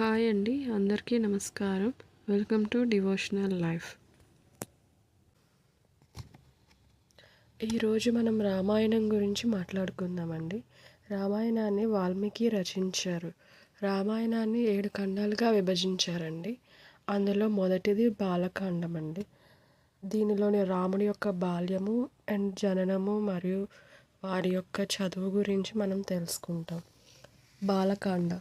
Hi అండి అందరికీ నమస్కారం. Welcome to devotional life. ఈరోజు మనం రామాయణం గురించి మాట్లాడుకుందామండి. రామాయణాన్ని వాల్మీకి రచించారు. రామాయణాన్ని ఏడు ఖండాలుగా విభజించారండి. అందులో మొదటిది బాలకాండం అండి దీనిలోని రాముడి యొక్క బాల్యము అండ్ జననము మరియు వారి యొక్క చదువు గురించి మనం తెలుసుకుంటాం. బాలకాండ.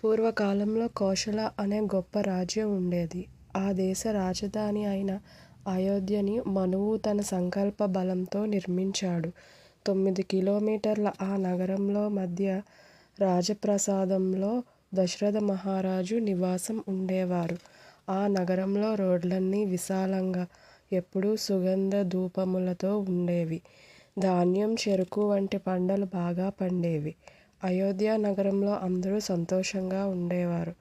పూర్వకాలంలో కోశల అనే గొప్ప రాజ్యం ఉండేది. ఆ దేశ రాజధాని అయిన అయోధ్యని మనువు తన సంకల్ప బలంతో నిర్మించాడు. తొమ్మిది కిలోమీటర్ల ఆ నగరంలో మధ్య రాజప్రసాదంలో దశరథ మహారాజు నివాసం ఉండేవారు. ఆ నగరంలో రోడ్లన్నీ విశాలంగా ఎప్పుడూ సుగంధ ధూపములతో ఉండేవి. ధాన్యం చెరుకు వంటి పంటలు బాగా పండేవి. అయోధ్య నగరంలో అందరూ సంతోషంగా ఉండేవారు.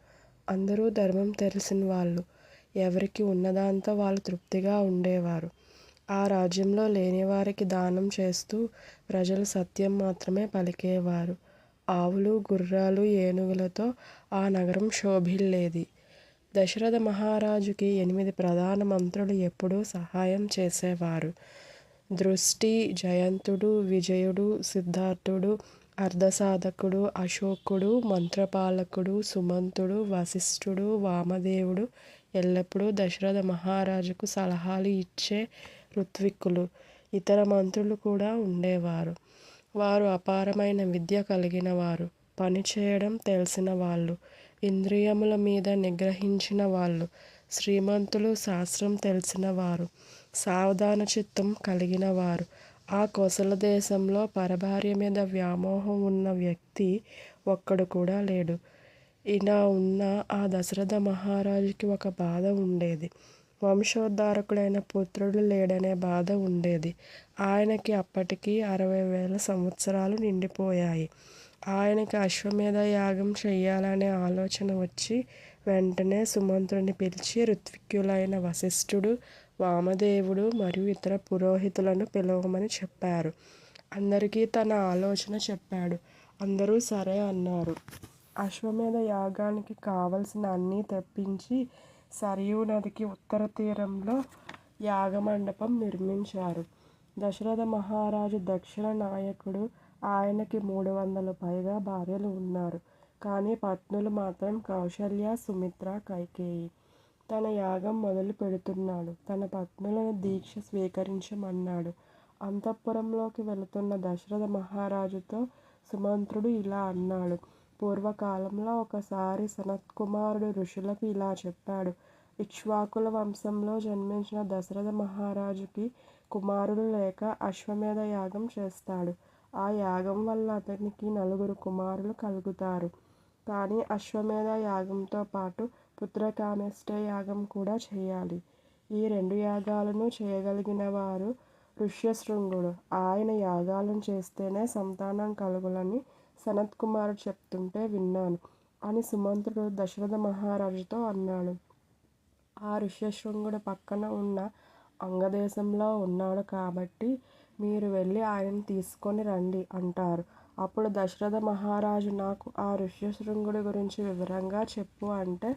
అందరూ ధర్మం తెలిసిన వాళ్ళు. ఎవరికి ఉన్నదాంతో వాళ్ళు తృప్తిగా ఉండేవారు. ఆ రాజ్యంలో లేనివారికి దానం చేస్తూ ప్రజలు సత్యం మాత్రమే పలికేవారు. ఆవులు గుర్రాలు ఏనుగులతో ఆ నగరం శోభిల్లేది. దశరథ మహారాజుకి ఎనిమిది ప్రధాన మంత్రులు ఎప్పుడూ సహాయం చేసేవారు. దృష్టి జయంతుడు విజయుడు సిద్ధార్థుడు అర్ధసాధకుడు అశోకుడు మంత్రపాలకుడు సుమంతుడు వశిష్ఠుడు వామదేవుడు ఎల్లప్పుడూ దశరథ మహారాజుకు సలహాలు ఇచ్చే ఋత్విక్కులు. ఇతర మంత్రులు కూడా ఉండేవారు. వారు అపారమైన విద్య కలిగిన వారు పనిచేయడం తెలిసిన వాళ్ళు. ఇంద్రియముల మీద నిగ్రహించిన వాళ్ళు. శ్రీమంతులు శాస్త్రం తెలిసిన వారు. సావధాన చిత్తం కలిగిన వారు. ఆ కొసల దేశంలో పరభార్య మీద వ్యామోహం ఉన్న వ్యక్తి ఒక్కడు కూడా లేడు. ఇలా ఉన్న ఆ దశరథ మహారాజుకి ఒక బాధ ఉండేది. వంశోద్ధారకుడైన పుత్రుడు లేడనే బాధ ఉండేది. ఆయనకి అప్పటికి అరవై వేల సంవత్సరాలు నిండిపోయాయి. ఆయనకి అశ్వమేధ యాగం చెయ్యాలనే ఆలోచన వచ్చి వెంటనే సుమంత్రుని పిలిచి ఋత్విక్యులైన వశిష్ఠుడు వామదేవుడు మరియు ఇతర పురోహితులను పిలవమని చెప్పారు. అందరికీ తన ఆలోచన చెప్పాడు. అందరూ సరే అన్నారు. అశ్వమేధ యాగానికి కావలసిన అన్నీ తెప్పించి సరయూ నదికి ఉత్తర తీరంలో యాగమండపం నిర్మించారు. దశరథ మహారాజు దక్షిణ నాయకుడు. ఆయనకి మూడు వందల పైగా భార్యలు ఉన్నారు. కానీ పత్నులు మాత్రం కౌశల్య సుమిత్ర కైకేయి. తన యాగం మొదలు పెడుతున్నాడు. తన పత్నులను దీక్ష స్వీకరించమన్నాడు. అంతఃపురంలోకి వెళుతున్న దశరథ మహారాజుతో సుమంత్రుడు ఇలా అన్నాడు. పూర్వకాలంలో ఒకసారి సనత్కుమారుడు ఋషులకు ఇలా చెప్పాడు. ఇక్ష్వాకుల వంశంలో జన్మించిన దశరథ మహారాజుకి కుమారుడు లేక అశ్వమేధ యాగం చేస్తాడు. ఆ యాగం వల్ల అతనికి నలుగురు కుమారులు కలుగుతారు. కానీ అశ్వమేధ యాగంతో పాటు పుత్రకామేష్ట యాగం కూడా చేయాలి. ఈ రెండు యాగాలను చేయగలిగిన వారు ఋష్యశృంగుడు. ఆయన యాగాలను చేస్తేనే సంతానం కలుగులని శనత్కుమారుడు చెప్తుంటే విన్నాను అని సుమంత్రుడు దశరథ మహారాజుతో అన్నాడు. ఆ ఋష్యశృంగుడు పక్కన ఉన్న అంగదేశంలో ఉన్నాడు కాబట్టి మీరు వెళ్ళి ఆయనను తీసుకొని రండి అంటారు. అప్పుడు దశరథ మహారాజు నాకు ఆ ఋష్యశృంగుడి గురించి వివరంగా చెప్పు అంటే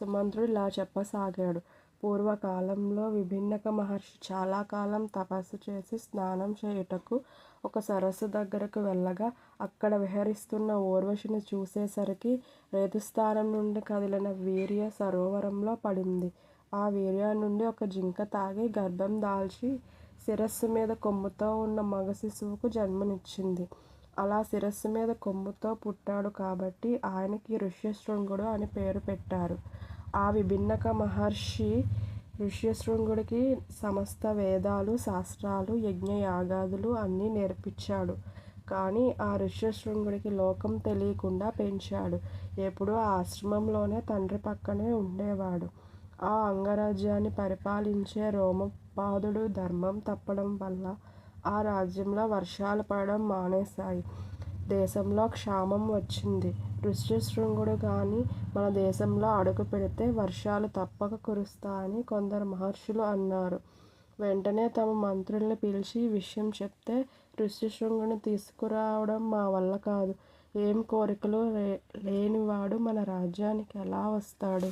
సుమంత్రుడు ఇలా చెప్పసాగాడు. పూర్వకాలంలో విభిన్నక మహర్షి చాలా కాలం తపస్సు చేసి స్నానం చేయుటకు ఒక సరస్సు దగ్గరకు వెళ్ళగా అక్కడ విహరిస్తున్న ఊర్వశిని చూసేసరికి రేతుస్థానం నుండి కదిలిన వీర్య సరోవరంలో పడింది. ఆ వీర్య నుండి ఒక జింక తాగి గర్భం దాల్చి శిరస్సు మీద కొమ్ముతో ఉన్న మగ శిశువుకు జన్మనిచ్చింది. అలా శిరస్సు మీద కొమ్ముతో పుట్టాడు కాబట్టి ఆయనకి ఋష్యశృంగుడు అని పేరు పెట్టారు. ఆ విభిన్నక మహర్షి ఋష్యశృంగుడికి సమస్త వేదాలు శాస్త్రాలు యజ్ఞయాగాదులు అన్నీ నేర్పించాడు. కానీ ఆ ఋష్యశృంగుడికి లోకం తెలియకుండా పెంచాడు. ఎప్పుడూ ఆ ఆశ్రమంలోనే తండ్రి పక్కనే ఉండేవాడు. ఆ అంగరాజ్యాన్ని పరిపాలించే రోమ పాదుడు ధర్మం తప్పడం వల్ల ఆ రాజ్యంలో వర్షాలు పడడం మానేశాయి. దేశంలో క్షామం వచ్చింది. ఋష్యశృంగుడు కానీ మన దేశంలో అడుగు పెడితే వర్షాలు తప్పక కురుస్తాయని కొందరు మహర్షులు అన్నారు. వెంటనే తమ మంత్రుల్ని పిలిచి విషయం చెప్తే ఋష్యశృంగుని తీసుకురావడం మా వల్ల కాదు. ఏం కోరికలు లేనివాడు మన రాజ్యానికి ఎలా వస్తాడు?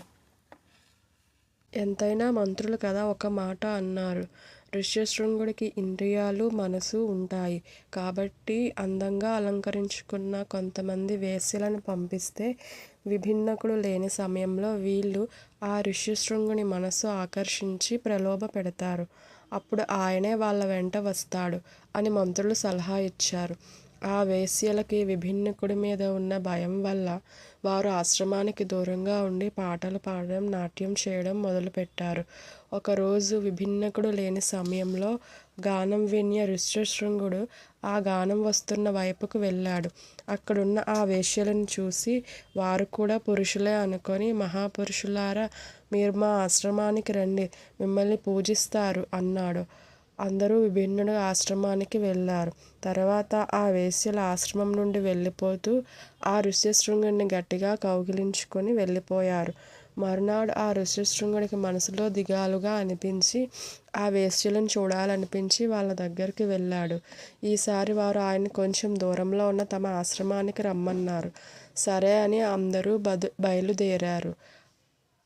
ఎంతైనా మంత్రులు కదా ఒక మాట అన్నారు. ఋష్యశృంగుడికి ఇంద్రియాలు మనసు ఉంటాయి. కాబట్టి అందంగా అలంకరించుకున్న కొంతమంది వేశ్యలను పంపిస్తే విభిన్నకుడు లేని సమయంలో వీళ్ళు ఆ ఋష్యశృంగుని మనసు ఆకర్షించి ప్రలోభ పెడతారు. అప్పుడు ఆయనే వాళ్ళ వెంట వస్తాడు అని మంత్రులు సలహా ఇచ్చారు. ఆ వేశ్యలకి విభిన్నకుడి మీద ఉన్న భయం వల్ల వారు ఆశ్రమానికి దూరంగా ఉండి పాటలు పాడడం నాట్యం చేయడం మొదలుపెట్టారు. ఒకరోజు విభిన్నకుడు లేని సమయంలో గానం విన్య ఋష్యశృంగుడు ఆ గానం వస్తున్న వైపుకు వెళ్ళాడు. అక్కడున్న ఆ వేశ్యలను చూసి వారు కూడా పురుషులే అనుకొని మహాపురుషులారా మీరు మా ఆశ్రమానికి రండి మిమ్మల్ని పూజిస్తారు అన్నాడు. అందరూ విభిన్నుడు ఆశ్రమానికి వెళ్ళారు. తర్వాత ఆ వేశ్యల ఆశ్రమం నుండి వెళ్ళిపోతూ ఆ ఋష్యశృంగుడిని గట్టిగా కౌగిలించుకొని వెళ్ళిపోయారు. మరునాడు ఆ ఋష్యశృంగుడికి మనసులో దిగాలుగా అనిపించి ఆ వేశ్యలను చూడాలనిపించి వాళ్ళ దగ్గరికి వెళ్ళాడు. ఈసారి వారు ఆయన కొంచెం దూరంలో ఉన్న తమ ఆశ్రమానికి రమ్మన్నారు. సరే అని అందరూ బదు బయలుదేరారు.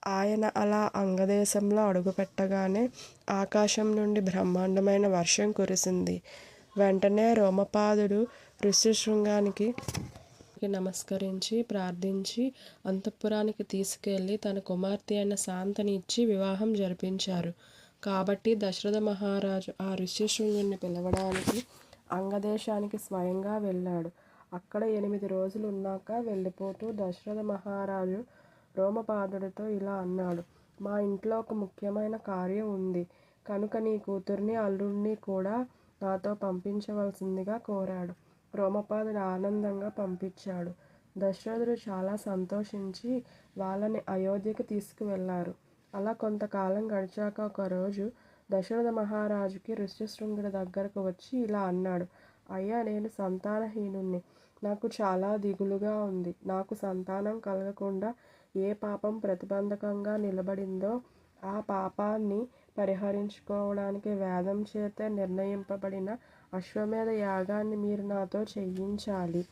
ఆయన అలా అంగదేశంలో అడుగుపెట్టగానే ఆకాశం నుండి బ్రహ్మాండమైన వర్షం కురిసింది. వెంటనే రోమపాదుడు ఋష్యశృంగానికి నమస్కరించి ప్రార్థించి అంతఃపురానికి తీసుకెళ్ళి తన కుమార్తె అయిన శాంతని ఇచ్చి వివాహం జరిపించారు. కాబట్టి దశరథ మహారాజు ఆ ఋష్యశృంగుని పిలవడానికి అంగదేశానికి స్వయంగా వెళ్ళాడు. అక్కడ ఎనిమిది రోజులు ఉన్నాక వెళ్ళిపోతూ దశరథ మహారాజు రోమపాదుడితో ఇలా అన్నాడు. మా ఇంట్లో ఒక ముఖ్యమైన కార్యం ఉంది. కనుక నీ కూతుర్ని అల్లుడిని కూడా నాతో పంపించవలసిందిగా కోరాడు. రోమపాదుడు ఆనందంగా పంపించాడు. దశరథుడు చాలా సంతోషించి వాళ్ళని అయోధ్యకు తీసుకువెళ్ళారు అలా కొంతకాలం గడిచాక ఒకరోజు దశరథ మహారాజుకి ఋష్యశృంగుడి దగ్గరకు వచ్చి ఇలా అన్నాడు. అయ్యా నేను సంతానహీనుణ్ణి. నాకు చాలా దిగులుగా ఉంది. నాకు సంతానం కలగకుండా ఏ పాపం ప్రతిబంధకంగా నిలబడిందో ఆ పాపాన్ని పరిహరించుకోవడానికి వేదం చేత నిర్ణయింపబడిన అశ్వమేధ యాగాన్ని మీరు నాతో చేయించాలి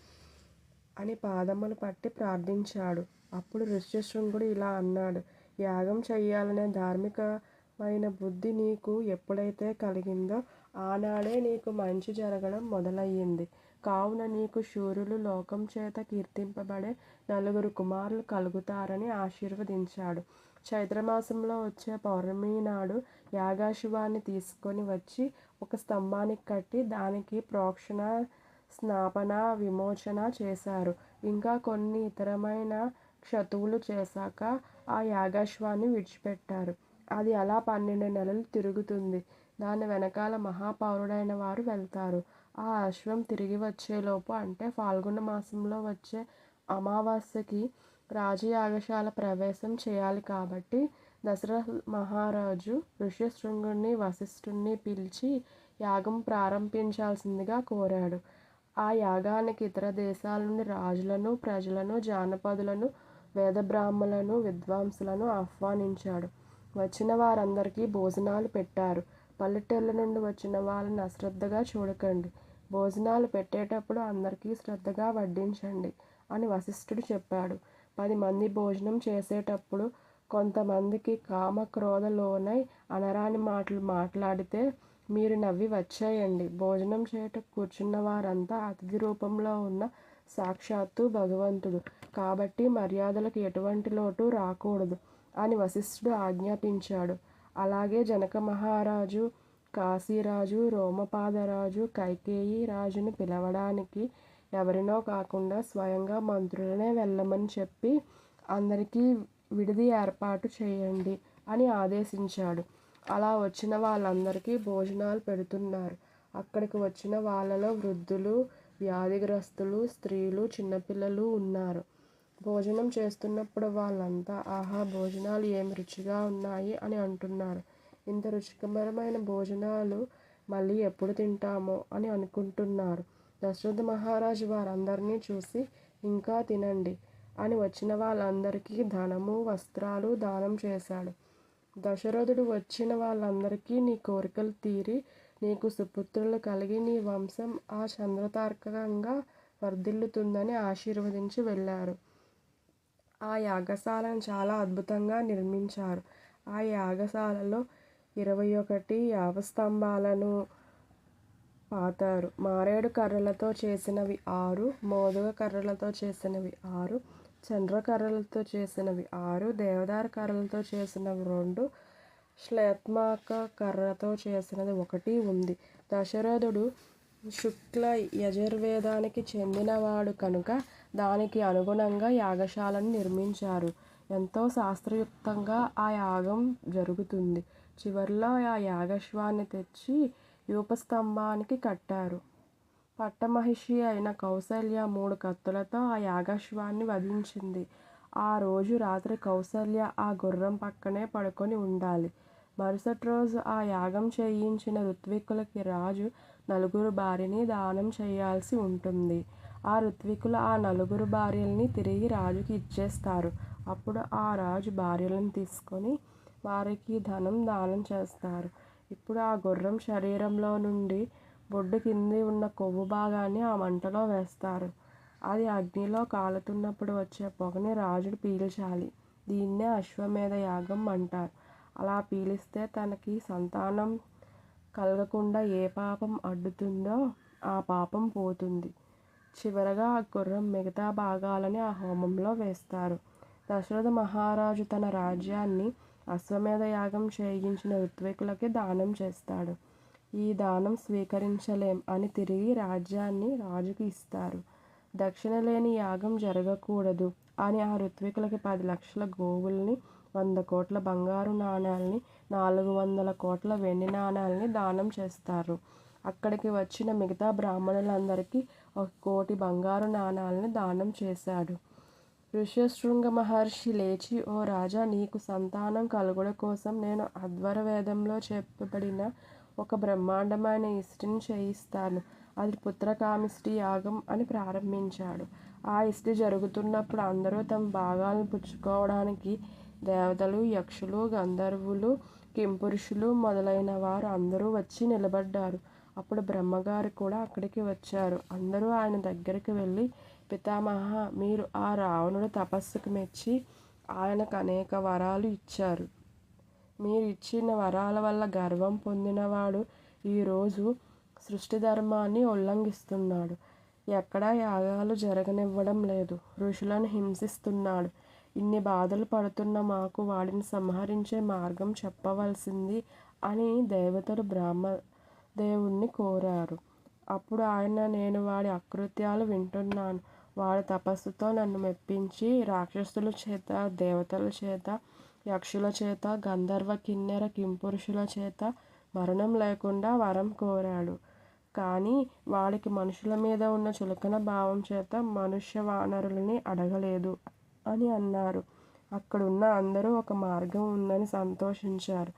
అని పాదములు పట్టి ప్రార్థించాడు. అప్పుడు ఋష్యశృంగుడు ఇలా అన్నాడు యాగం చెయ్యాలనే ధార్మికమైన బుద్ధి నీకు ఎప్పుడైతే కలిగిందో ఆనాడే నీకు మంచి జరగడం మొదలయ్యింది. కావున నీకు శూరులు లోకం చేత కీర్తింపబడే నలుగురు కుమారులు కలుగుతారని ఆశీర్వదించాడు. చైత్రమాసంలో వచ్చే పౌర్ణమి నాడు యాగాశివాన్ని తీసుకొని వచ్చి ఒక స్తంభానికి కట్టి దానికి ప్రోక్షణ స్నాపన విమోచన చేశారు. ఇంకా కొన్ని ఇతరమైన క్షతువులు చేశాక ఆ యాగాశ్వాన్ని విడిచిపెట్టారు. అది అలా పన్నెండు నెలలు తిరుగుతుంది. దాని వెనకాల మహాపౌరుడైన వారు వెళ్తారు. ఆ అశ్వం తిరిగి వచ్చేలోపు అంటే ఫాల్గుణ మాసంలో వచ్చే అమావాస్యకి రాజయాగశాల ప్రవేశం చేయాలి కాబట్టి దశరథ మహారాజు ఋష్యశృంగుణ్ణి వశిష్ఠుణ్ణి పిలిచి యాగం ప్రారంభించాల్సిందిగా కోరాడు. ఆ యాగానికి ఇతర దేశాల నుండి రాజులను ప్రజలను జానపదులను వేదబ్రాహ్మలను విద్వాంసులను ఆహ్వానించాడు. వచ్చిన వారందరికీ భోజనాలు పెట్టారు. పల్లెటూళ్ళ నుండి వచ్చిన వాళ్ళని అశ్రద్ధగా చూడకండి. భోజనాలు పెట్టేటప్పుడు అందరికీ శ్రద్ధగా వడ్డించండి. అని వశిష్ఠుడు చెప్పాడు. పది మంది భోజనం చేసేటప్పుడు కొంతమందికి కామ అనరాని మాటలు మాట్లాడితే మీరు నవ్వి వచ్చేయండి. భోజనం చేయట కూర్చున్న వారంతా అతిథి రూపంలో ఉన్న సాక్షాత్తు భగవంతుడు. కాబట్టి మర్యాదలకు ఎటువంటి లోటు రాకూడదు అని వశిష్ఠుడు ఆజ్ఞాపించాడు. అలాగే జనక మహారాజు కాశీరాజు రోమపాదరాజు కైకేయి రాజును పిలవడానికి ఎవరినో కాకుండా స్వయంగా మంత్రులనే వెళ్ళమని చెప్పి అందరికీ విడిది ఏర్పాటు చేయండి అని ఆదేశించాడు. అలా వచ్చిన వాళ్ళందరికీ భోజనాలు పెడుతున్నారు. అక్కడికి వచ్చిన వాళ్ళలో వృద్ధులు వ్యాధిగ్రస్తులు స్త్రీలు చిన్నపిల్లలు ఉన్నారు. భోజనం చేస్తున్నప్పుడు వాళ్ళంతా ఆహా భోజనాలు ఏమి రుచిగా ఉన్నాయి అని అంటున్నారు. ఇంత రుచికరమైన భోజనాలు మళ్ళీ ఎప్పుడు తింటామో అని అనుకుంటున్నారు. దశరథ మహారాజు వారందరినీ చూసి ఇంకా తినండి అని వచ్చిన వాళ్ళందరికీ ధనము వస్త్రాలు దానం చేశాడు. దశరథుడు వచ్చిన వాళ్ళందరికీ నీ కోరికలు తీరి నీకు సుపుత్రులు కలిగి నీ వంశం ఆ చంద్రతార్కంగా వర్ధిల్లుతుందని ఆశీర్వదించి వెళ్ళారు. ఆ యాగశాలను చాలా అద్భుతంగా నిర్మించారు. ఆ యాగశాలలో ఇరవై ఒకటి యావస్తంభాలను పాతారు. మారేడు కర్రలతో చేసినవి ఆరు మోదుగ కర్రలతో చేసినవి ఆరు చంద్ర కర్రలతో చేసినవి ఆరు దేవదార కర్రలతో చేసినవి రెండు శ్లేత్మాక కర్రతో చేసినది ఒకటి ఉంది. దశరథుడు శుక్ల యజుర్వేదానికి చెందినవాడు కనుక దానికి అనుగుణంగా యాగశాలను నిర్మించారు. ఎంతో శాస్త్రయుక్తంగా ఆ యాగం జరుగుతుంది. చివర్లో ఆ యాగశ్వాన్ని తెచ్చి యూపస్తంభానికి కట్టారు. పట్టమహిషి అయిన కౌసల్య మూడు కత్తులతో ఆ యాగశ్వాన్ని వధించింది. ఆ రోజు రాత్రి కౌసల్య ఆ గుర్రం పక్కనే పడుకొని ఉండాలి. మరుసటి రోజు ఆ యాగం చేయించిన ఋత్వికులకి రాజు నలుగురు భార్యని దానం చేయాల్సి ఉంటుంది. ఆ ఋత్వికులు ఆ నలుగురు భార్యల్ని తిరిగి రాజుకి ఇచ్చేస్తారు. అప్పుడు ఆ రాజు భార్యలను తీసుకొని వారికి ధనం దానం చేస్తారు. ఇప్పుడు ఆ గుర్రం శరీరంలో నుండి బొడ్డు కింది ఉన్న కొవ్వు భాగాన్ని ఆ మంటలో వేస్తారు. అది అగ్నిలో కాలుతున్నప్పుడు వచ్చే పొగని రాజుడు పీల్చాలి. దీన్నే అశ్వమేధ యాగం అంటారు. అలా పీలిస్తే తనకి సంతానం కలగకుండా ఏ పాపం అడ్డుతుందో ఆ పాపం పోతుంది. చివరగా ఆ గుర్రం మిగతా భాగాలని ఆ హోమంలో వేస్తారు. దశరథ మహారాజు తన రాజ్యాన్ని అశ్వమేధ యాగం చేయించిన ఋత్వికులకి దానం చేస్తాడు. ఈ దానం స్వీకరించలేం అని తిరిగి రాజ్యాన్ని రాజుకి ఇస్తారు. దక్షిణ లేని యాగం జరగకూడదు అని ఆ ఋత్వికులకి పది లక్షల గోవుల్ని వంద కోట్ల బంగారు నాణాలని నాలుగు వందల కోట్ల వెండి నాణాలని దానం చేస్తారు. అక్కడికి వచ్చిన మిగతా బ్రాహ్మణులందరికీ ఒక కోటి బంగారు నాణాలని దానం చేశాడు. ఋష్యశృంగ మహర్షి లేచి ఓ రాజా నీకు సంతానం కలుగుడ కోసం నేను అధ్వరవేదంలో చెప్పబడిన ఒక బ్రహ్మాండమైన ఇష్టిని చేయిస్తాను. అది పుత్రకామిష్టి యాగం అని ప్రారంభించాడు. ఆ ఇష్టి జరుగుతున్నప్పుడు అందరూ తమ భాగాలను పుచ్చుకోవడానికి దేవతలు యక్షులు గంధర్వులు కింపురుషులు మొదలైన వారు అందరూ వచ్చి నిలబడ్డారు. అప్పుడు బ్రహ్మగారు కూడా అక్కడికి వచ్చారు. అందరూ ఆయన దగ్గరికి వెళ్ళి పితామహ మీరు ఆ రావణుడు తపస్సుకు మెచ్చి ఆయనకు అనేక వరాలు ఇచ్చారు. మీరు ఇచ్చిన వరాల వల్ల గర్వం పొందినవాడు ఈరోజు సృష్టి ధర్మాన్ని ఉల్లంఘిస్తున్నాడు. ఎక్కడా యాగాలు జరగనివ్వడం లేదు. ఋషులను హింసిస్తున్నాడు. ఇన్ని బాధలు పడుతున్న మాకు వాడిని సంహరించే మార్గం చెప్పవలసింది అని దేవతలు బ్రహ్మ దేవుణ్ణి కోరారు. అప్పుడు ఆయన నేను వాడి అకృత్యాలు వింటున్నాను. వాడి తపస్సుతో నన్ను మెప్పించి రాక్షసుల చేత దేవతల చేత యక్షుల చేత గంధర్వ కిన్నెర కింపురుషుల చేత మరణం లేకుండా వరం కోరాడు. కానీ వాడికి మనుషుల మీద ఉన్న చులకన భావం చేత మనుష్య వానరులని అడగలేదు అని అన్నారు. అక్కడున్న అందరూ ఒక మార్గం ఉందని సంతోషించారు.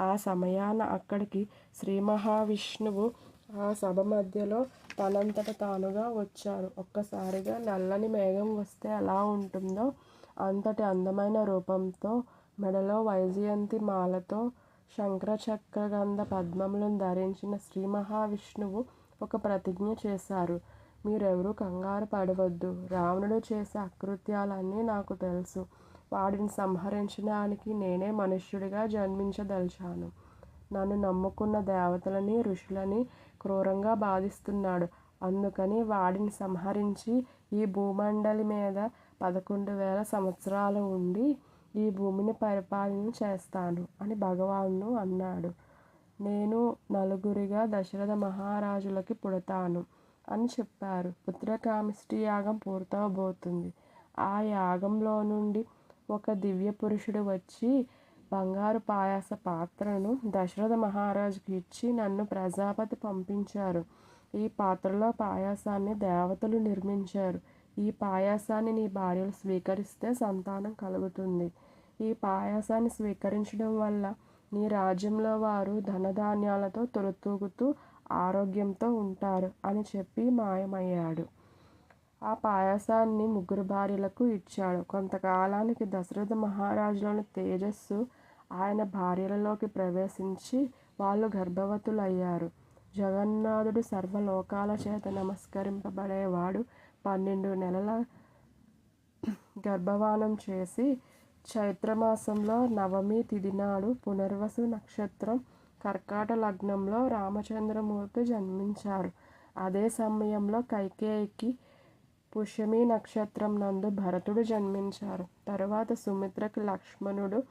ఆ సమయాన అక్కడికి శ్రీ మహావిష్ణువు ఆ సభ మధ్యలో తనంతట తానుగా వచ్చారు. ఒక్కసారిగా నల్లని మేఘం వస్తే ఎలా ఉంటుందో అంతటి అందమైన రూపంతో మెడలో వైజయంతి మాలతో శంకరచక్రగంధ పద్మములను ధరించిన శ్రీ మహావిష్ణువు ఒక ప్రతిజ్ఞ చేశారు. మీరెవరూ కంగారు పడవద్దు. రావణుడు చేసే అకృత్యాలన్నీ నాకు తెలుసు. వాడిని సంహరించడానికి నేనే మనుష్యుడిగా జన్మించదలిచాను. నన్ను నమ్ముకున్న దేవతలని ఋషులని క్రూరంగా బాధిస్తున్నాడు. అందుకని వాడిని సంహరించి ఈ భూమండలి మీద పదకొండు వేల సంవత్సరాలు ఉండి ఈ భూమిని పరిపాలన చేస్తాను అని భగవాను అన్నాడు. నేను నలుగురిగా దశరథ మహారాజులకి పుడతాను అని చెప్పారు. పుత్రకామిష్టి యాగం పూర్తవబోతుంది. ఆ యాగంలో నుండి ఒక దివ్య పురుషుడు వచ్చి బంగారు పాయాస పాత్రను దశరథ మహారాజుకి ఇచ్చి నన్ను ప్రజాపతి పంపించారు. ఈ పాత్రలో పాయాసాన్ని దేవతలు నిర్మించారు. ఈ పాయాసాన్ని నీ భార్యలు స్వీకరిస్తే సంతానం కలుగుతుంది. ఈ పాయాసాన్ని స్వీకరించడం వల్ల నీ రాజ్యంలో వారు ధనధాన్యాలతో తొలతూగుతూ ఆరోగ్యంతో ఉంటారు అని చెప్పి మాయమయ్యాడు. ఆ పాయాసాన్ని ముగ్గురు భార్యలకు ఇచ్చాడు. కొంతకాలానికి దశరథ మహారాజులోని తేజస్సు ఆయన భార్యలలోకి ప్రవేశించి వాళ్ళు గర్భవతులయ్యారు. జగన్నాథుడు సర్వలోకాల చేత నమస్కరింపబడేవాడు. పన్నెండు నెలల గర్భవానం చేసి చైత్రమాసంలో నవమి తిథి నాడు పునర్వసు నక్షత్రం కర్కాట లగ్నంలో రామచంద్రమూర్తి జన్మించారు. అదే సమయంలో కైకేయికి పుష్యమి నక్షత్రం నందు భరతుడు జన్మించారు. తరువాత సుమిత్రకి లక్ష్మణుడు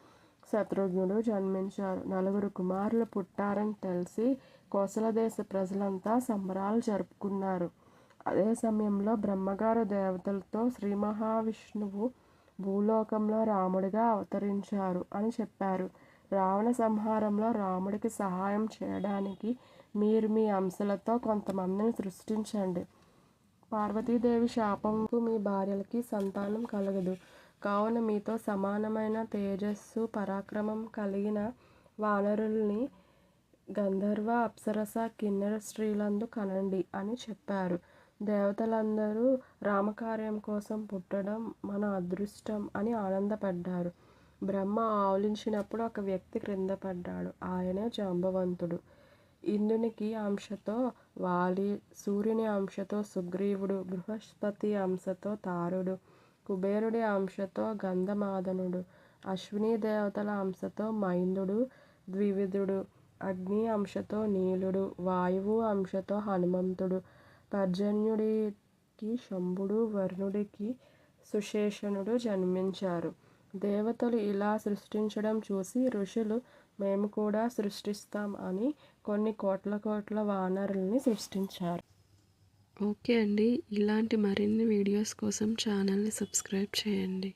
శత్రుఘ్నుడు జన్మించారు. నలుగురు కుమారులు పుట్టారని తెలిసి కోసల దేశ ప్రజలంతా సంబరాలు జరుపుకున్నారు. అదే సమయంలో బ్రహ్మగారు దేవతలతో శ్రీ మహావిష్ణువు భూలోకంలో రాముడిగా అవతరించారు అని చెప్పారు. రావణ సంహారంలో రాముడికి సహాయం చేయడానికి మీరు మీ అంశలతో కొంతమందిని సృష్టించండి. పార్వతీదేవి శాపంకు మీ భార్యలకి సంతానం కలగదు. కావున మీతో సమానమైన తేజస్సు పరాక్రమం కలిగిన వానరుల్ని గంధర్వ అప్సరస కిన్నెర స్త్రీలందు కనండి అని చెప్పారు. దేవతలందరూ రామకార్యం కోసం పుట్టడం మన అదృష్టం అని ఆనందపడ్డారు. బ్రహ్మ ఆవలించినప్పుడు ఒక వ్యక్తి క్రింద పడ్డాడు. ఆయనే జాంబవంతుడు. ఇంద్రునికి అంశతో వాలి సూర్యుని అంశతో సుగ్రీవుడు బృహస్పతి అంశతో తారుడు. కుబేరుడి అంశతో గంధమాదనుడు అశ్విని దేవతల అంశతో మైందుడు ద్వివిధుడు అగ్ని అంశతో నీలుడు వాయువు అంశతో హనుమంతుడు పర్జన్యుడికి శంభుడు వరుణుడికి సుశేషణుడు జన్మించారు. దేవతలు ఇలా సృష్టించడం చూసి ఋషులు మేము కూడా సృష్టిస్తాం అని కొన్ని కోట్ల కోట్ల వానరుల్ని సృష్టించారు. ఓకే అండి. ఇలాంటి మరిన్ని వీడియోస్ కోసం ఛానల్ని సబ్స్క్రైబ్ చేయండి.